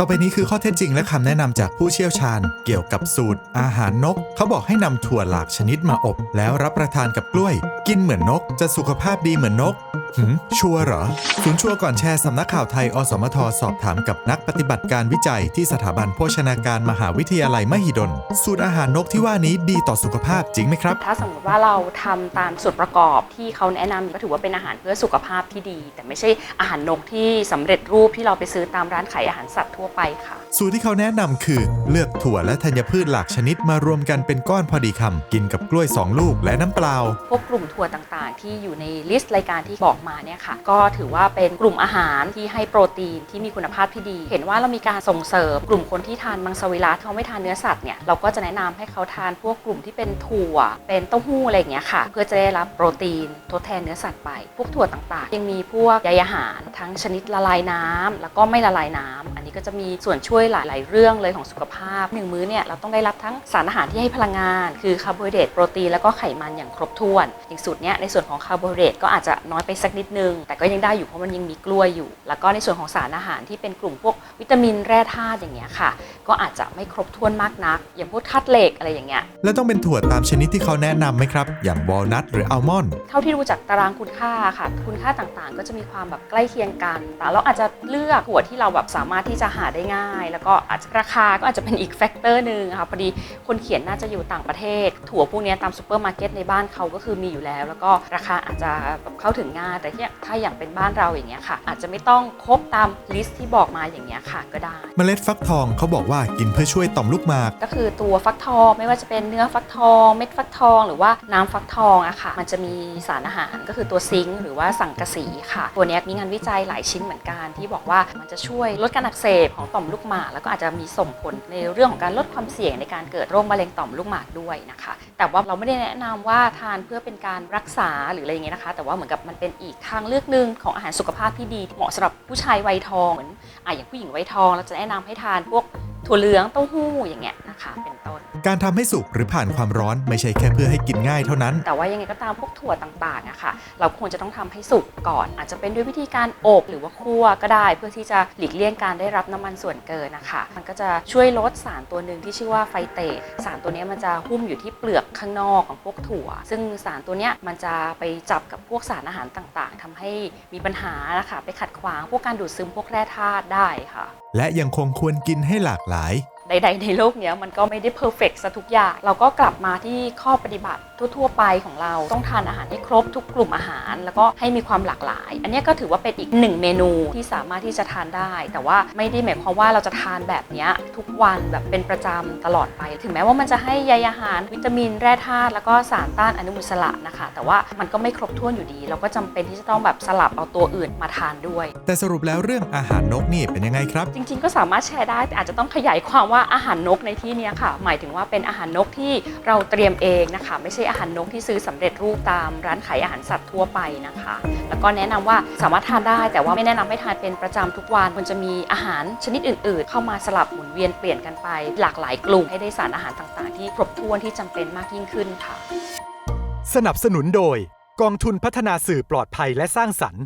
ต่อไปนี้คือข้อเท็จจริงและคำแนะนำจากผู้เชี่ยวชาญ เกี่ยวกับสูตร อาหารนก เขาบอกให้นำถั่วหลากชนิดมาอบ แล้วรับประทานกับกล้วย กินเหมือนนก จะสุขภาพดีเหมือนนก หืมชัวร์เหรอ ศูนย์ชัวร์ก่อนแชร์สำนักข่าวไทย อสมท สอบถามกับนักปฏิบัติการวิจัยที่สถาบันโภชนาการมหาวิทยาลัยมหิดล สูตรอาหารนกที่ว่านี้ดีต่อสุขภาพจริงไหมครับ ถ้าสมมติว่าเราทำตามส่วนประกอบที่เขาแนะนำก็ถือว่าเป็นอาหารเพื่อสุขภาพที่ดี แต่ไม่ใช่อาหารนกที่สำเร็จรูปที่เราไปซื้อตามร้านขายอาหารสัตว์ทั่วไปค่ะ สูตรที่เขาแนะนำคือ เลือกถั่วและธัญพืชหลากชนิดมารวมกันเป็นก้อนพอดีคำกินกับกล้วย2ลูกและน้ำเปล่า พวกกลุ่มถั่วต่างๆ ที่อยู่ในลิสต์รายการที่บอกมาเนี่ยค่ะก็ถือว่าเป็นกลุ่มอาหารที่ให้โปรตีนที่มีคุณภาพที่ดี เห็นว่าเรามีการส่งเสริมกลุ่มคนที่ทานมังสวิรัติเขาไม่ทานเนื้อสัตว์เนี่ยเราก็จะแนะนำให้เขาทานพวกกลุ่มที่เป็นถั่ว เป็นเต้าหู้อะไรอย่างเงี้ยค่ะ เพื่อจะได้รับโปรตีนทดแทนเนื้อสัตว์ไป พวกถั่วต่างๆ ยังมีพวกใยอาหารทั้งชนิดละลายน้ำแล้วก็ไม่ละลายน้ำอั นนี้ก็จะมีส่วนช่วยหลาย ๆ เรื่องเลยของสุขภาพหนึ่งมื้อเนี่ยเราต้องได้รับทั้งสารอาหารที่ให้พลังงาน คือคาร์โบไฮเดรตโปรตีนแล้วก็ไขมันอย่างครบถ้วนอย่างสูตรเนี้ยในส่วนของคาร์โบไฮเดรตก็อาจจะน้อยไปสักนิดนึง แต่ก็ยังได้อยู่เพราะมันยังมีกล้วยอยู่ แล้วก็ในส่วนของสารอาหารที่เป็นกลุ่มพวกวิตามินแร่ธาตุอย่างเงี้ยค่ะ ก็อาจจะไม่ครบถ้วนมากนัก อย่างพวกธาตุเหล็กอะไรอย่างเงี้ยแล้วต้องเป็นถั่วตามชนิดที่เขาแนะนำไหมครับ อย่างวอลนัทหรืออัลมอนด์เท่าที่ดูจากตารางคุณค่าค่ะ คุณค่าต่างๆ ก็จะมีความแบบใกล้เคียงกันแต่เราอาจจะเลือกถั่วที่เราแบบสามารถที่จะหาได้ง่าย แล้วก็อาจจะราคาก็อาจจะเป็นอีกแฟกเตอร์หนึ่งค่ะพอดีคนเขียนน่าจะอยู่ต่างประเทศ ถั่วพวกเนี้ยตามซูเปอร์มาร์เก็ตในบ้านเขาก็คือมีอยู่แล้ว แล้วก็ราคาอาจจะแบบเข้าถึงง่ายแต่ที่ถ้าอย่างเป็นบ้านเราอย่างเงี้ยค่ะ อาจจะไม่ต้องครบตามลิสต์ที่บอกมาอย่างเงี้ยค่ะก็ได้เมล็ดฟักทองเขาบอกว่ากินเพื่อช่วยต่อมลูกหมาก ก็คือตัวฟักทองไม่ว่าจะเป็นเนื้อฟักทอง เม็ดฟักทอง หรือว่าน้ำฟักทองอะค่ะ มันจะมีสารอาหารก็คือตัวซิงค์หรือว่าสังกะสีค่ะ ตัวเนี้ยมีงานวิจัยหลายชิ้นเหมือนกันที่บอกว่ามันจะช่วยลดการอักเสบของต่อมลูกหมากแล้วก็อาจจะมีส่งผลในเรื่องของการลดความเสี่ยงในการเกิดโรคมะเร็งต่อมลูกหมากด้วยนะคะ แต่ว่าเราไม่ได้แนะนำว่าทานเพื่อเป็นการรักษาหรืออะไรอย่างเงี้ยนะคะ แต่ว่าเหมือนกับมันเป็นอีกทางเลือกหนึ่งของอาหารสุขภาพที่ดีเหมาะสำหรับผู้ชายวัยทองเหมือนอะอย่างผู้หญิงวัยทอง เราจะแนะนำให้ทานพวกถั่วเหลืองเต้าหู้อย่างเงี้ยนะคะเป็น การทำให้สุกหรือผ่านความร้อนไม่ใช่แค่เพื่อให้กินง่ายเท่านั้น แต่ว่ายังไงก็ตามพวกถั่วต่างๆอะค่ะ เราควรจะต้องทำให้สุกก่อน อาจจะเป็นด้วยวิธีการอบหรือว่าคั่วก็ได้ เพื่อที่จะหลีกเลี่ยงการได้รับน้ำมันส่วนเกินนะคะ มันก็จะช่วยลดสารตัวหนึ่งที่ชื่อว่าไฟเตตสารตัวเนี้ยมันจะหุ้มอยู่ที่เปลือกข้างนอกของพวกถั่ว ซึ่งสารตัวเนี้ยมันจะไปจับกับพวกสารอาหารต่างๆทำให้มีปัญหานะคะไปขัดขวางพวกการดูดซึมพวกแร่ธาตุได้ค่ะ และยังคงควรกินให้หลากหลาย ใด ๆ ในโลกเนี้ยมันก็ไม่ได้เพอร์เฟกซะทุกอย่าง เราก็กลับมาที่ข้อปฏิบัติ ทั่ว ๆ ไปของเราต้องทานอาหารให้ครบทุกกลุ่มอาหาร แล้วก็ให้มีความหลากหลาย อันเนี้ยก็ถือว่าเป็นอีกหนึ่งเมนูที่สามารถที่จะทานได้ แต่ว่าไม่ได้หมายความว่าเราจะทานแบบเนี้ยทุกวันแบบเป็นประจำตลอดไป ถึงแม้ว่ามันจะให้ใยอาหาร วิตามินแร่ธาตุแล้วก็สารต้านอนุมูลอิสระนะคะ แต่ว่ามันก็ไม่ครบถ้วนอยู่ดี เราก็จำเป็นที่จะต้องแบบสลับเอาตัวอื่นมาทานด้วย แต่สรุปแล้วเรื่องอาหารนกนี่เป็นยังไงครับ จริง ๆ ก็สามารถแชร์ได้แต่อาจจะต้องขยายความว่าอาหารนกในที่เนี้ยค่ะ หมายถึงว่าเป็นอาหารนกที่เราเตรียมเองนะคะ ไม่ใช่อาหารนกที่ซื้อสำเร็จรูปตามร้านขายอาหารสัตว์ทั่วไปนะคะ แล้วก็แนะนำว่าสามารถทานได้ แต่ว่าไม่แนะนำให้ทานเป็นประจำทุกวันควรจะมีอาหารชนิดอื่น ๆ เข้ามาสลับหมุนเวียนเปลี่ยนกันไป หลากหลายกลุ่มให้ได้สารอาหารต่างๆ ที่ครบถ้วนที่จำเป็นมากยิ่งขึ้นค่ะ สนับสนุนโดย กองทุนพัฒนาสื่อปลอดภัยและสร้างสรรค์